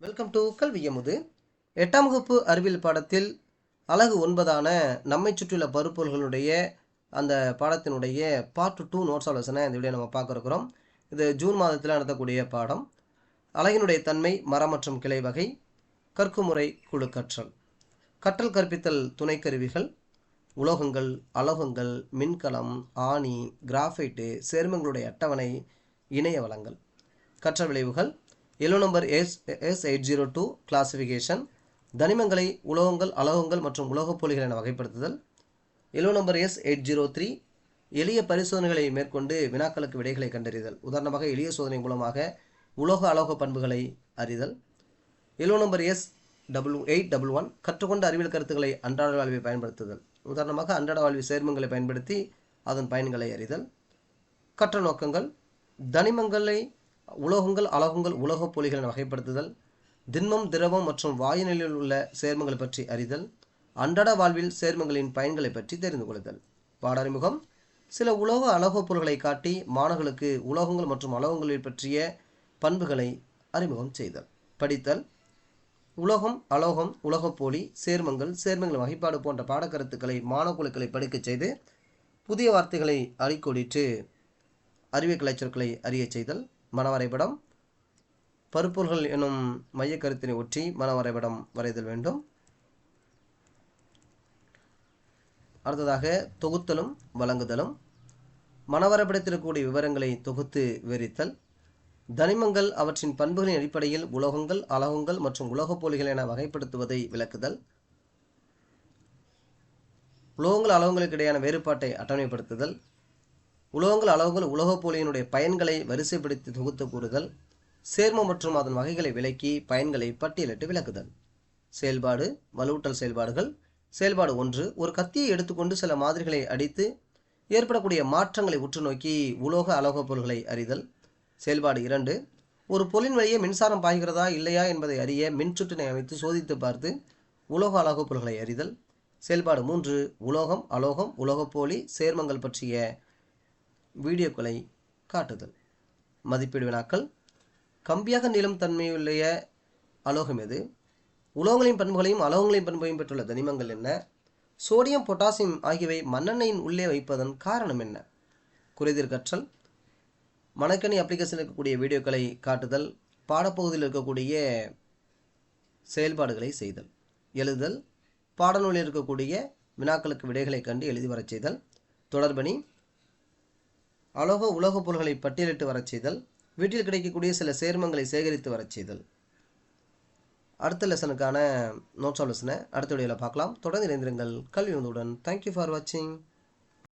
Welcome to கல்வியமுது எட்டாம் வகுப்பு அறிவியல் பாடத்தில் அலகு ஒன்பதான நம்மை சுற்றியுள்ள பருப்பொருள்களுடைய அந்த பாடத்தினுடைய பார்ட் டூ நோட்ஸ் ஆலோசனை இந்த வீடியோ நம்ம பார்க்குறோம் இது ஜூன் மாதத்தில் நடத்தக்கூடிய பாடம். அலகினுடைய தன்மை மரம் மற்றும் கிளை வகை கற்குமுறை குழு கற்றல். கற்றல் கற்பித்தல் துணைக்கருவிகள் உலோகங்கள் அலோகங்கள் மின்கலம் ஆணி கிராஃபைட்டு சேர்மங்களுடைய அட்டவணை இணைய வளங்கள். கற்றல் விளைவுகள் L O number S S eight zero two classification தனிமங்களை உலோகங்கள் அலோகங்கள் மற்றும் உலோகப் போலிகள் என வகைப்படுத்துதல். L O number S eight zero three எளிய பரிசோதனைகளை மேற்கொண்டு வினாக்களுக்கு விடைகளை கண்டறிதல். உதாரணமாக எளிய சோதனை மூலமாக உலோக அலோக பண்புகளை அறிதல். L O number S double eight double one கற்றுக்கொண்ட அறிவியல் கருத்துக்களை அன்றாட வாழ்வை பயன்படுத்துதல். உதாரணமாக அன்றாட வாழ்வில் சேர்மங்களை பயன்படுத்தி அதன் பயன்களை அறிதல். கற்ற நோக்கங்கள் தனிமங்களை உலோகங்கள் அலோகங்கள் உலோகப் போலிகள் வகைப்படுத்துதல் திண்மம் திரவம் மற்றும் வாயு நிலையில் உள்ள சேர்மங்கள் பற்றி அறிதல் அன்றாட வாழ்வில் சேர்மங்களின் பயன்களை பற்றி தெரிந்து கொள்ளுதல். பாடறிமுகம் சில உலோக அலோகப் பொருள்களை காட்டி மாணவர்களுக்கு உலோகங்கள் மற்றும் அலோகங்களை பற்றிய பண்புகளை அறிமுகம் செய்தல். படித்தல் உலோகம் அலோகம் உலோகப்போலி சேர்மங்கள் சேர்மங்கள் வகைப்பாடு போன்ற பாடக்கருத்துக்களை மாணவக்குழுக்களை படிக்கச் செய்து புதிய வார்த்தைகளை அறிக்கொடிட்டு அறிவியல் கலைச்சொற்களை அறியச் செய்தல். மனவரைபடம். பருப்பொருள்கள் எனும் மையக் கருத்தினை ஒற்றி மனவரைபடம் வரைதல் வேண்டும். அடுத்ததாக தொகுத்தலும் வழங்குதலும். மனவரைபடத்திற்கூடிய விவரங்களை தொகுத்து விவரித்தல். தனிமங்கள் அவற்றின் பண்புகளின் அடிப்படையில் உலோகங்கள் அலோகங்கள் மற்றும் உலோகப் போலிகள் என வகைப்படுத்துவதை விளக்குதல். உலோகங்கள் அலோகங்களுக்கு இடையான வேறுபாட்டை அட்டவணைப்படுத்துதல். உலோகங்கள் அளவுகள் உலோகப் போலியினுடைய பயன்களை வரிசைப்படுத்தி தொகுத்து கூறுதல் சேர்மம் மற்றும் அதன் வகைகளை விளக்கி பயன்களை பட்டியலிட்டு விளக்குதல். செயல்பாடு வலுவூட்டல் செயல்பாடுகள். செயல்பாடு ஒன்று ஒரு கத்தியை எடுத்துக்கொண்டு சில மாதிரிகளை அடித்து ஏற்படக்கூடிய மாற்றங்களை உற்று நோக்கி உலோக அலோகப் பொருள்களை அறிதல். செயல்பாடு இரண்டு ஒரு பொருளின் வழியே மின்சாரம் பாய்கிறதா இல்லையா என்பதை அறிய மின்சுற்றினை அமைத்து சோதித்து பார்த்து உலோக அலோகப் பொருள்களை அறிதல். செயல்பாடு மூன்று உலோகம் அலோகம் உலோகப்போலி சேர்மங்கள் பற்றிய வீடியோக்களை காட்டுதல். மதிப்பீடு வினாக்கள். கம்பியாக நீளும் தன்மையுடைய அலோகம் எது? உலோகங்களின் பண்புகளையும் அலோகங்களின் பண்பையும் பெற்றுள்ள தனிமங்கள் என்ன? சோடியம் பொட்டாசியம் ஆகியவை மண்ணெண்ணெயின் உள்ளே வைப்பதன் காரணம் என்ன? குறைதீர் கற்றல். மணக்கணி அப்ளிகேஷன் இருக்கக்கூடிய வீடியோக்களை காட்டுதல். பாடப்பகுதியில் இருக்கக்கூடிய செயல்பாடுகளை செய்தல். எழுதல் பாடநூலில் இருக்கக்கூடிய வினாக்களுக்கு விடைகளை கண்டு எழுதி வரச் செய்தல். தொடர்பணி. அலோக உலோகப் பொருள்களை பட்டியலிட்டு வரச் செய்தல் வீட்டில் கிடைக்கக்கூடிய சில சேர்மங்களை சேகரித்து வரச் செய்தல். அடுத்த லெசனுக்கான நோட்ஸ் ஆலோசனை அடுத்த வீடியோவில் பார்க்கலாம். தொடர்ந்து இணைந்திருங்கள். கல்வி வந்தவுடன் தேங்க்யூ ஃபார் வாட்சிங்